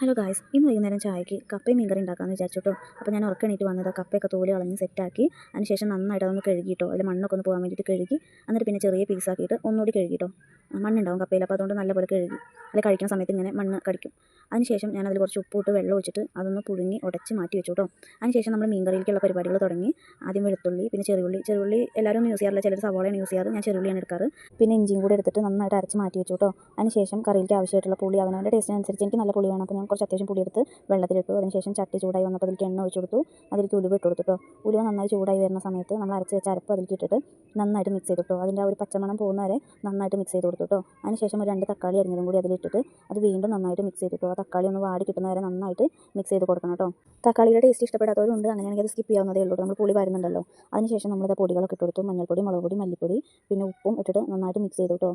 Hello guys ഇന്ന് വൈകുന്നേരം ചായക്ക് കപ്പയും മീൻകറി ഉണ്ടാക്കാമെന്ന് വിചാരിച്ചിട്ടോ. അപ്പോൾ ഞാൻ ഉറക്കണീറ്റ് വന്നത് കപ്പയൊക്കെ തോലി കളഞ്ഞ് സെറ്റാക്കി അതിനുശേഷം നന്നായിട്ട് അതൊന്ന് കഴുകിയിട്ടോ അതിൽ മണ്ണൊക്കെ ഒന്ന് പോകാൻ വേണ്ടിയിട്ട് കഴുകി. എന്നിട്ട് പിന്നെ ചെറിയ പീസാക്കിയിട്ട് ഒന്നുകൂടി കഴുകിട്ടോ. മണ്ണുണ്ടാവും കപ്പയിൽ അപ്പോൾ അതുകൊണ്ട് നല്ലപോലെ കഴുകി അല്ലെങ്കിൽ കഴിക്കുന്ന സമയത്ത് ഇങ്ങനെ മണ്ണ് കടിക്കും. അതിനുശേഷം ഞാൻ അതിൽ കുറച്ച് ഉപ്പിട്ട് വെള്ളം ഒഴിച്ചിട്ട് അതൊന്ന് പുഴുങ്ങി ഉടച്ച് മാറ്റി വെച്ചു കേട്ടോ. അതിനുശേഷം നമ്മൾ മീൻകറിയിലേക്കുള്ള പരിപാടികൾ തുടങ്ങി. ആദ്യം വെളുത്തുള്ളി പിന്നെ ചെറുള്ളി ചെറുള്ളി എല്ലാവരും യൂസ് ചെയ്യാറില്ല. ചിലർ സവാളയാണ് യൂസ് ചെയ്യാറ്. ഞാൻ ചെറുള്ളിയാണ് എടുക്കാറ്. പിന്നെ ഇഞ്ചിയും കൂടെ എടുത്തിട്ട് നന്നായിട്ട് അരച്ച് മാറ്റി വെച്ചു കേട്ടോ. അതിനുശേഷം കറിയിലേക്ക് ആവശ്യമായിട്ടുള്ള പുളി അവനവന്റെ ടേസ്റ്റിനനുസരിച്ച് എനിക്ക് നല്ല പുളി വേണം. അപ്പോൾ ഞാൻ കുറച്ച് അത്യാവശ്യം പുളി എടുത്ത് വെള്ളത്തിലിട്ടു. അതിനുശേഷം ചട്ടി ചൂടായി വന്നപ്പോൾ അതിലേക്ക് എണ്ണ ഒഴിച്ചു കൊടുത്തു. അതിലേക്ക് ഉലുവ ഇട്ട് കൊടുത്തു ഉലുവ നന്നായി ചൂടായി വരുന്ന സമയത്ത് നമ്മൾ അരച്ച് വെച്ച അരപ്പ് അതിലേക്ക് ഇട്ടിട്ട് നന്നായിട്ട് മിക്സ് ചെയ്തു കേട്ടോ. അതിന്റെ ആ ഒരു പച്ചമണം പോകുന്നവരെ നന്നായിട്ട് മിക്സ് ചെയ്ത് കേട്ടോ അതിനുശേഷം ഒരു രണ്ട് തക്കാളി അരിഞ്ഞതും കൂടി അതിലിട്ടിട്ട് അത് വീണ്ടും നന്നായിട്ട് മിക്സ് ചെയ്തു കേട്ടോ ആ തക്കാളി ഒന്ന് വാടി കിട്ടുന്ന വരെ നന്നായിട്ട് മിക്സ് ചെയ്ത് കൊടുക്കണം കേട്ടോ. തക്കാളിയുടെ ടേസ്റ്റ് ഇഷ്ടപ്പെടാത്തവരുണ്ട്. അങ്ങനെയാണെങ്കിൽ അത് സ്കിപ്പ് ചെയ്യാവുന്നതേ ഉള്ളൂ. നമ്മൾ പുളി വരുന്നുണ്ടല്ലോ. അതിനുശേഷം നമ്മൾ നമ്മളിത് പൊടികളൊക്കെ ഇട്ട് കൊടുത്തു. മഞ്ഞൾപ്പൊടി മുളക് പൊടി മല്ലിപ്പൊടി പിന്നെ ഉപ്പും ഇട്ടിട്ട് നന്നായിട്ട് മിക്സ് ചെയ്തു കേട്ടോ.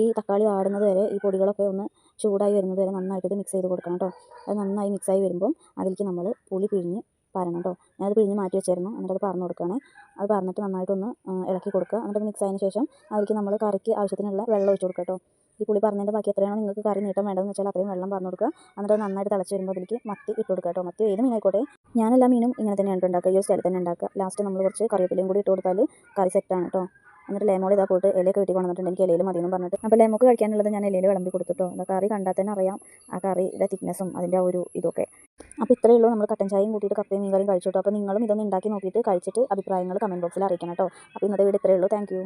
ഈ തക്കാളി വാടുന്നത് വരെ ഈ പൊടികളൊക്കെ ഒന്ന് ചൂടായി വരുന്നത് വരെ നന്നായിട്ട് ഇത് മിക്സ് ചെയ്ത് കൊടുക്കണം കേട്ടോ. അത് നന്നായി മിക്സായി വരുമ്പം അതിലേക്ക് നമ്മൾ പുളി പിഴിഞ്ഞ് പാരണം കേട്ടോ ഞാനത് പിഴിഞ്ഞ് മാറ്റി വെച്ചായിരുന്നു. എന്നിട്ടത് പറഞ്ഞു കൊടുക്കുകയാണ്. അത് പറഞ്ഞിട്ട് നന്നായിട്ടൊന്ന് ഇളക്കി കൊടുക്കുക. എന്നിട്ട് മിക്സ് ആയതിന് ശേഷം അതിലേക്ക് നമ്മൾ കറിക്ക് ആവശ്യത്തിനുള്ള വെള്ളം ഒഴിച്ച് കൊടുക്കുക കേട്ടോ. ഈ പുളി പറഞ്ഞതിന്റെ ബാക്കി എത്രയാണോ നിങ്ങൾക്ക് കറി നീട്ടം വേണ്ടതെന്ന് വെച്ചാൽ അത്രയും വെള്ളം പറഞ്ഞു കൊടുക്കുക. എന്നിട്ട് നന്നായിട്ട് തിളച്ച് വരുമ്പോൾ അതിലേക്ക് മത്തി ഇട്ട് കൊടുക്കുക കേട്ടോ. മത്തി ഏത് മീനായിക്കോട്ടെ? ഞാനെല്ലാം മീനും ഇങ്ങനെ തന്നെയാണ് ഉണ്ടാക്കുക. ഈ സ്റ്റൈലിൽ തന്നെ ഉണ്ടാക്കുക. ലാസ്റ്റ് നമ്മൾ കുറച്ച് കറിവേപ്പിലയും കൂടി ഇട്ട് കൊടുത്താൽ കറി സെറ്റാണ് കേട്ടോ. എന്നിട്ട് ലേമോൾ ഇതാ പോയിട്ട് ഇലയൊക്കെ വീട്ടിൽ കൊണ്ടുവന്നിട്ടുണ്ട്. എനിക്ക് ഇലയിൽ മതി പറഞ്ഞിട്ട്. അപ്പോൾ ലേമോക്ക് കഴിക്കാനുള്ളത് ഞാൻ ഇലയിൽ വിളമ്പി കൊടുത്തിട്ടോ എന്താ കറി കണ്ടാൽ തന്നെ അറിയാം ആ കറിയുടെ തിക്നെസ്സും അതിന്റെ ഒരു ഇതൊക്കെ. അപ്പോൾ ഇത്രയേ ഉള്ളൂ. നമ്മൾ കട്ടൻ ചായയും കൂട്ടിയിട്ട് കപ്പയും മീൻ കറിയും കഴിച്ചു കേട്ടോ അപ്പോൾ നിങ്ങളും ഇതൊന്ന് ഉണ്ടാക്കി നോക്കിയിട്ട് കഴിച്ചിട്ട് അഭിപ്രായങ്ങൾ കമന്റ് ബോക്സിൽ അറിയിക്കണം കേട്ടോ അപ്പോൾ ഇന്നത്തെ വീട് ഇത്രയേ ഉള്ളൂ. താങ്ക്